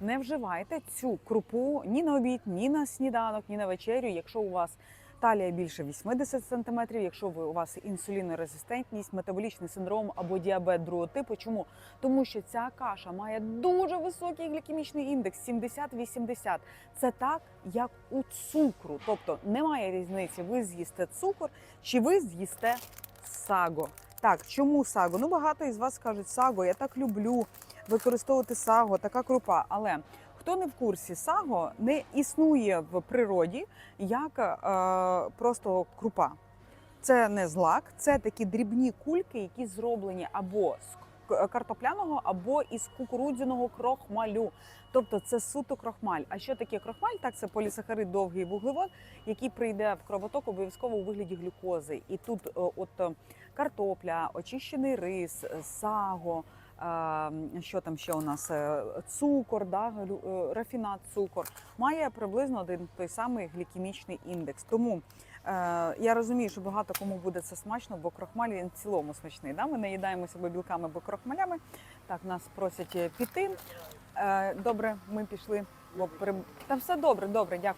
Не вживайте цю крупу ні на обід, ні на сніданок, ні на вечерю, якщо у вас талія більше 80 см, якщо ви у вас інсулінорезистентність, метаболічний синдром або діабет другого типу. Чому? Тому що ця каша має дуже високий глікемічний індекс 70-80. Це так, як у цукру. Тобто немає різниці, ви з'їсте цукор чи ви з'їсте саго. Так, чому саго? Ну багато із вас кажуть саго, я так люблю використовувати саго, така крупа. Але хто не в курсі, саго не існує в природі як е, просто крупа. Це не злак, це такі дрібні кульки, які зроблені або з картопляного, або із кукурудзяного крохмалю. Тобто це суто крохмаль. А що таке крохмаль? Так, це полісахарид довгий вуглевод, який прийде в кровоток обов'язково у вигляді глюкози. І тут е, от е, картопля, очищений рис, е, саго. Що там ще у нас? Е, Цукор, да, е, рафінат цукор має приблизно один той самий глікемічний індекс. Тому е, я розумію, що багато кому буде це смачно, бо крохмаль він в цілому смачний. Да? Ми наїдаємося або білками, або крохмалями. Так, нас просять піти. Добре, ми пішли. Та все добре, добре, дякую.